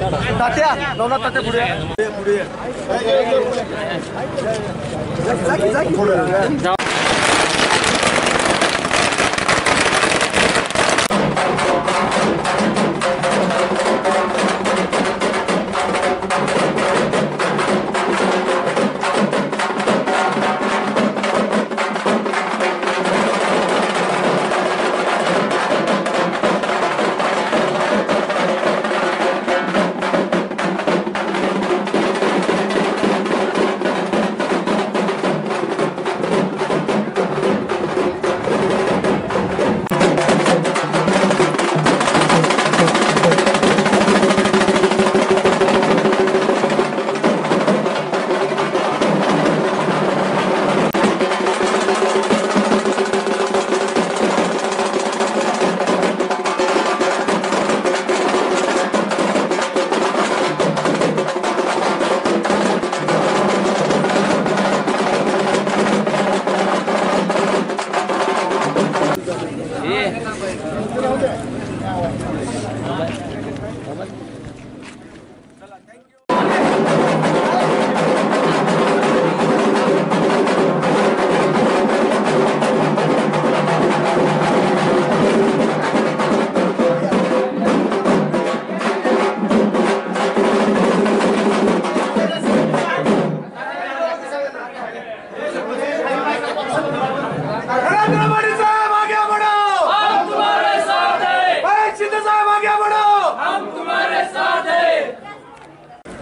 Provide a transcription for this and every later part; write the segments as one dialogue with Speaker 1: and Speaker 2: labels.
Speaker 1: तात्या नवनाथ तात्या पुढे. पुढे पुढे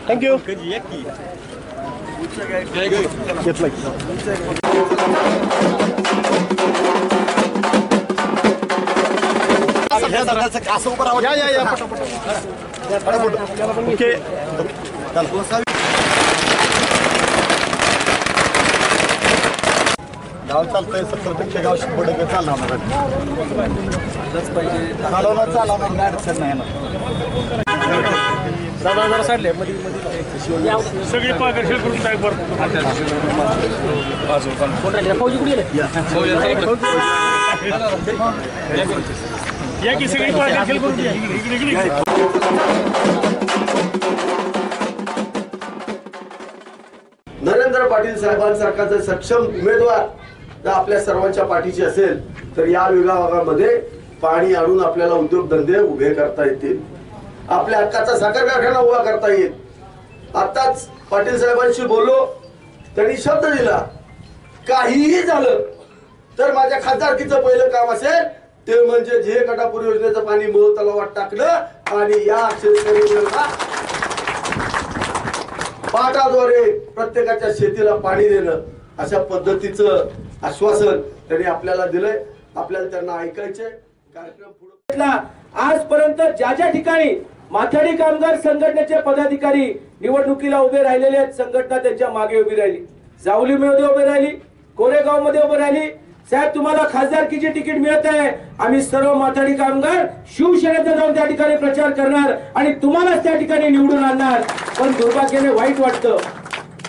Speaker 1: थँक्यू घेतलं असं उभं राहा. या या या पटापट. ओके गाव चालतंय सत्तर टक्के गाव शंभर टक्के चालणार चालवणार चालवणार काय अडचण नाही ना दादा जरा साडले मध्ये मध्ये
Speaker 2: सगळी पाकर्षण करून टाक बरं. या की सगळी पाकर्षण करून द्या. इकडे इकडे इकडे.
Speaker 3: नरेंद्र पाटील साहेबांसारखा जर सक्षम उमेदवार जर आपल्या सर्वांच्या पाठीशी असेल तर या विभागामध्ये पाणी आणून आपल्याला उद्योगधंदे उभे करता येतील. आपल्या हक्काचा साखर कारखाना उभा करता येईल. आताच पाटील साहेबांशी बोललो त्यांनी शब्द दिला काहीही झालं तर माझ्या खासदारकीचं पहिलं काम असेल ते म्हणजे झे कटापूर योजनेचं पाणी मोह तलावात टाकलं आणि या शेतकरी पाटाद्वारे प्रत्येकाच्या शेतीला पाणी देणं अशा पद्धतीचं आश्वासन त्यांनी आपल्याला दिलंय. आपल्याला त्यांना ऐकायचंय. कार्यक्रम पुढे
Speaker 4: आजपर्यंत ज्या ज्या ठिकाणी माथाडी कामगार संघटनेचे पदाधिकारी निवडणुकीला उभे राहिलेले आहेत. संघटना त्यांच्या मागे उभी राहिली. जावली मध्ये उभे राहिली. कोरेगावमध्ये उभे राहिली. साहेब तुम्हाला खासदारकीची तिकीट मिळत आहे. आम्ही सर्व माथाडी कामगार शिवसेनेचा जाऊन त्या ठिकाणी प्रचार करणार आणि तुम्हालाच त्या ठिकाणी निवडून आणणार. पण दुर्भाग्याने वाईट वाटतं.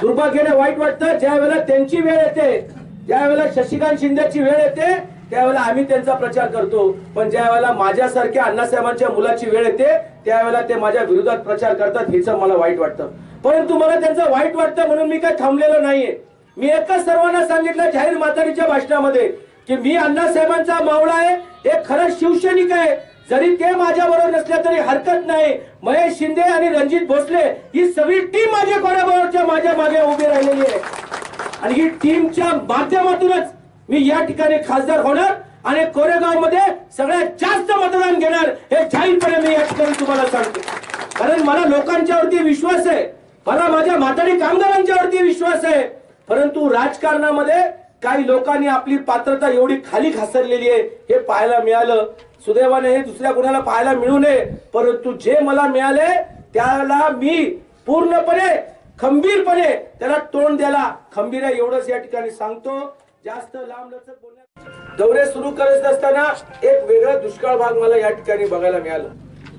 Speaker 4: दुर्भाग्याने वाईट वाटतं. ज्या वेळेला त्यांची वेळ येते ज्या वेळेला शशिकांत शिंदेची वेळ येते त्यावेळेला आम्ही त्यांचा प्रचार करतो पण ज्या वेळेला माझ्यासारख्या अण्णासाहेबांच्या मुलाची वेळ येते त्यावेळेला ते माझ्या विरोधात प्रचार करतात हेच मला वाईट वाटतं. परंतु मला त्यांचं वाईट वाटतं म्हणून मी काय थांबलेलो नाहीये. मी एकच सर्वांना सांगितलं जाहीर मातारीच्या भाषणामध्ये की मी अण्णासाहेबांचा मावळा आहे एक खरं शिवसैनिक आहे. जरी ते माझ्याबरोबर नसल्या तरी हरकत नाही. महेश शिंदे आणि रणजित भोसले ही सगळी टीम माझ्या कोणाबरोबरच्या माझ्या मागे उभी राहिलेली आहे. आणि ही टीमच्या माध्यमातूनच मी या ठिकाणी खासदार होणार आणि कोरेगावमध्ये सगळ्यात जास्त मतदान घेणार हे जाहीरपणे मी या ठिकाणी तुम्हाला सांगतो. कारण मला लोकांच्यावरती विश्वास आहे. मला माझ्या म्हातारी कामगारांच्यावरती विश्वास आहे. परंतु राजकारणामध्ये काही लोकांनी आपली पात्रता एवढी खाली घासरलेली आहे हे पाहायला मिळालं. सुदैवाने हे दुसऱ्या कुणाला पाहायला मिळू नये. परंतु जे मला मिळाले त्याला मी पूर्णपणे खंबीरपणे त्याला तोंड द्यायला खंबीर आहे एवढंच या ठिकाणी सांगतो. जास्त लांब लचक बोलण्या दौरे सुरू करत असताना एक वेगळा दुष्काळ भाग मला या ठिकाणी बघायला मिळाला.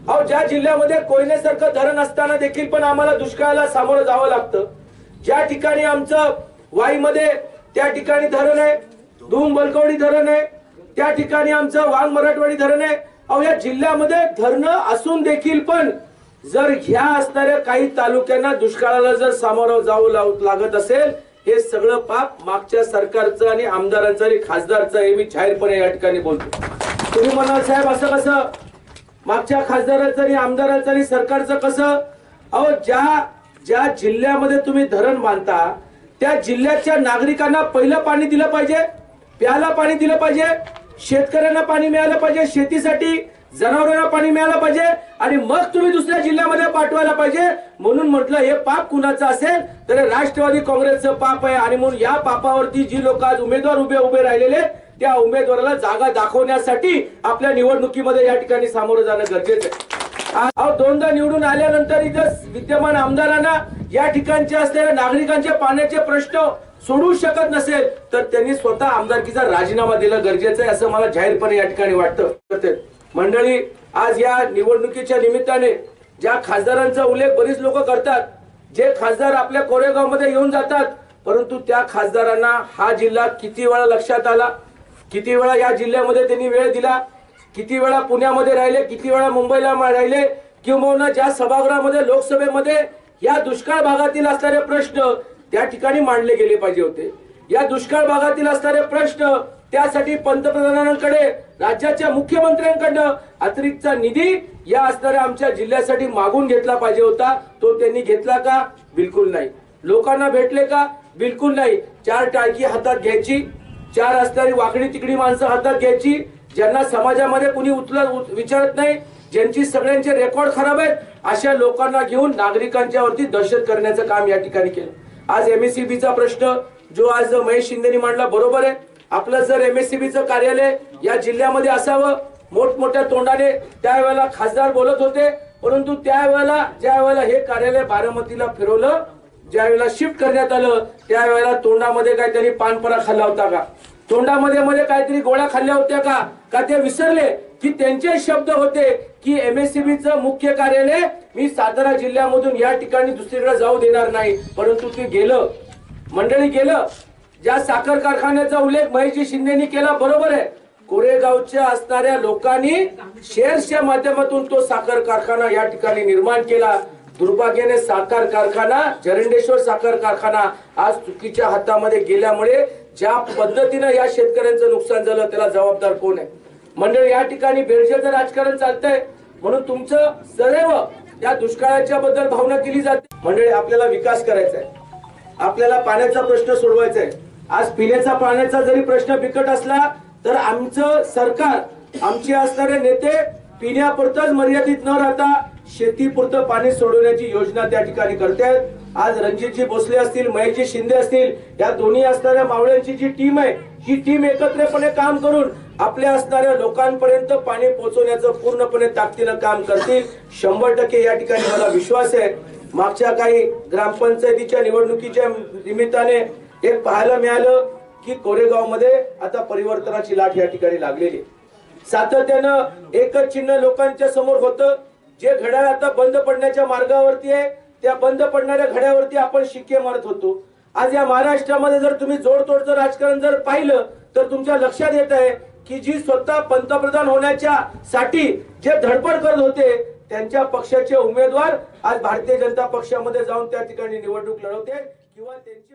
Speaker 4: अहो ज्या जिल्ह्यामध्ये कोयनेसारखं धरण असताना देखील पण आम्हाला दुष्काळाला सामोरं जावं लागतं. ज्या ठिकाणी आमचं वाईमध्ये त्या ठिकाणी धरण आहे धूम बलकवडी धरण आहे त्या ठिकाणी आमचं वांग मराठवाडी धरण आहे. अहो या जिल्ह्यामध्ये धरणं असून देखील पण जर ह्या असणाऱ्या काही तालुक्यांना दुष्काळाला जर सामोरं जावं लागत असेल हे सगळं पाप मागच्या सरकारचं आणि आमदारांचं आणि खासदारचं हे मी जाहीरपणे या ठिकाणी बोलतो. तुम्ही म्हणाल साहेब असं कसं? मागच्या खासदाराचं आणि आमदाराचं आणि सरकारचं कसं? अहो ज्या ज्या जिल्ह्यामध्ये तुम्ही धरण बांधता त्या जिल्ह्याच्या नागरिकांना पहिलं पाणी दिलं पाहिजे प्यायला पाणी दिलं पाहिजे शेतकऱ्यांना पाणी मिळालं पाहिजे शेतीसाठी जनावरांना पाणी मिळालं पाहिजे आणि मग तुम्ही दुसऱ्या जिल्ह्यामध्ये पाठवायला पाहिजे. म्हणून म्हटलं हे पाप कुणाचं असेल तर राष्ट्रवादी काँग्रेसचं पाप आहे. आणि म्हणून या पापावरती जी लोक आज उमेदवार उभे उभे राहिलेले त्या उमेदवाराला जागा दाखवण्यासाठी आपल्या निवडणुकीमध्ये या ठिकाणी सामोरं जाणं गरजेचं आहे. दोनदा निवडून आल्यानंतर इथं विद्यमान आमदारांना या ठिकाणचे असलेल्या नागरिकांचे पाण्याचे प्रश्न सोडू शकत नसेल तर त्यांनी स्वतः आमदारकीचा राजीनामा दिला गरजेचं आहे असं मला जाहीरपणे या ठिकाणी वाटतं. मंडळी आज या निवडणुकीच्या निमित्ताने ज्या खासदारांचा उल्लेख बरीच लोक करतात जे खासदार आपल्या कोरेगावमध्ये येऊन जातात परंतु त्या खासदारांना हा जिल्हा किती वेळा लक्षात आला किती वेळा या जिल्ह्यामध्ये त्यांनी वेळ दिला किती वेळा पुण्यामध्ये राहिले किती वेळा मुंबईला राहिले किंवा ज्या सभागृहामध्ये लोकसभेमध्ये या दुष्काळ भागातील असणारे प्रश्न त्या ठिकाणी मांडले गेले पाहिजे होते. या दुष्काळ भागातील असणारे प्रश्न त्यासाठी पंतप्रधानांकडे राज्याच्या मुख्यमंत्र्यांकडनं अतिरिक्तचा निधी या असणाऱ्या आमच्या जिल्ह्यासाठी मागून घेतला पाहिजे होता. तो त्यांनी घेतला का? बिलकुल नाही. लोकांना भेटले का? बिलकुल नाही. चार टाळकी हातात घ्यायची. चार असणारी वाकडी तिकडी माणसं हातात घ्यायची. ज्यांना समाजामध्ये कुणी उचल विचारत नाही ज्यांची सगळ्यांचे रेकॉर्ड खराब आहेत अशा लोकांना घेऊन नागरिकांच्या वरती दहशत करण्याचं काम या ठिकाणी केलं. आज एमएससीबीचा प्रश्न जो आज महेश शिंदेनी मांडला बरोबर आहे. आपलं जर एमएससीबी चं कार्यालय या जिल्ह्यामध्ये असावं मोठमोठ्या तोंडाने त्यावेळेला खासदार बोलत होते परंतु त्यावेळेला ज्या वेळेला हे कार्यालय बारामतीला फिरवलं ज्यावेळेला शिफ्ट करण्यात आलं त्यावेळेला तोंडामध्ये काहीतरी पानपरा खाल्ला होता का? तोंडामध्ये मध्ये काहीतरी गोळ्या खाल्ल्या होत्या का? का ते विसरले? की त्यांचे शब्द होते की एमएससीबी चं मुख्य कार्यालय मी सातारा जिल्ह्यामधून या ठिकाणी दुसरीकडे जाऊ देणार नाही परंतु ते गेलं. मंडळी गेलं. ज्या साखर कारखान्याचा उल्लेख महेशजी शिंदेनी केला बरोबर आहे. कोरेगावच्या असणाऱ्या लोकांनी शेअर्सच्या माध्यमातून तो साखर कारखाना या ठिकाणी निर्माण केला. दुर्भाग्याने साखर कारखाना जरंडेश्वर साखर कारखाना आज चुकीच्या हातामध्ये गेल्यामुळे ज्या पद्धतीनं या शेतकऱ्यांचं नुकसान झालं त्याला जबाबदार कोण आहे? मंडळी या ठिकाणी बेरजेचं राजकारण चालतंय. म्हणून तुमचं सदैव या दुष्काळाच्या बद्दल भावना केली जाते. मंडळी आपल्याला विकास करायचा आहे. आपल्याला पाण्याचा प्रश्न सोडवायचा आहे. आज पिण्याचा पाण्याचा जरी प्रश्न बिकट असला तर आमचं सरकार आमचे असणारे नेते पिण्यापुरतच मर्यादित न राहता शेतीपुरतं पाणी सोडवण्याची योजना त्या ठिकाणी करतायत आज रणजितजी भोसले असतील महेशजी शिंदे असतील या दोन्ही असणाऱ्या मावळ्यांची जी टीम आहे ही टीम एकत्रपणे काम करून आपल्या असणाऱ्या लोकांपर्यंत पाणी पोहोचवण्याचं पूर्णपणे ताकदीनं काम करतील. शंभर टक्के या ठिकाणी मला विश्वास आहे. मागच्या काही ग्रामपंचायतीच्या निवडणुकीच्या निमित्ताने एक पाहायला मिळालं की कोरेगावमध्ये आता परिवर्तनाची लाट या ठिकाणी लागलेली आहे. सातत्यानं एकच चिन्ह लोकांच्या समोर होतं जे घड्याळ आता बंद पडण्याच्या मार्गावरती आहे त्या बंद पडणाऱ्या घड्यावरती आपण शिक्के मारत होतो आज या महाराष्ट्रामध्ये जर तुम्ही जोडतोडचं राजकारण जर पाहिलं तर तुमच्या लक्षात येत आहे की जी स्वतः पंतप्रधान होण्याच्या साठी जे धडपड करत होते त्यांच्या पक्षाचे उमेदवार आज भारतीय जनता पक्षामध्ये जाऊन त्या ठिकाणी निवडणूक लढवते किंवा त्यांचे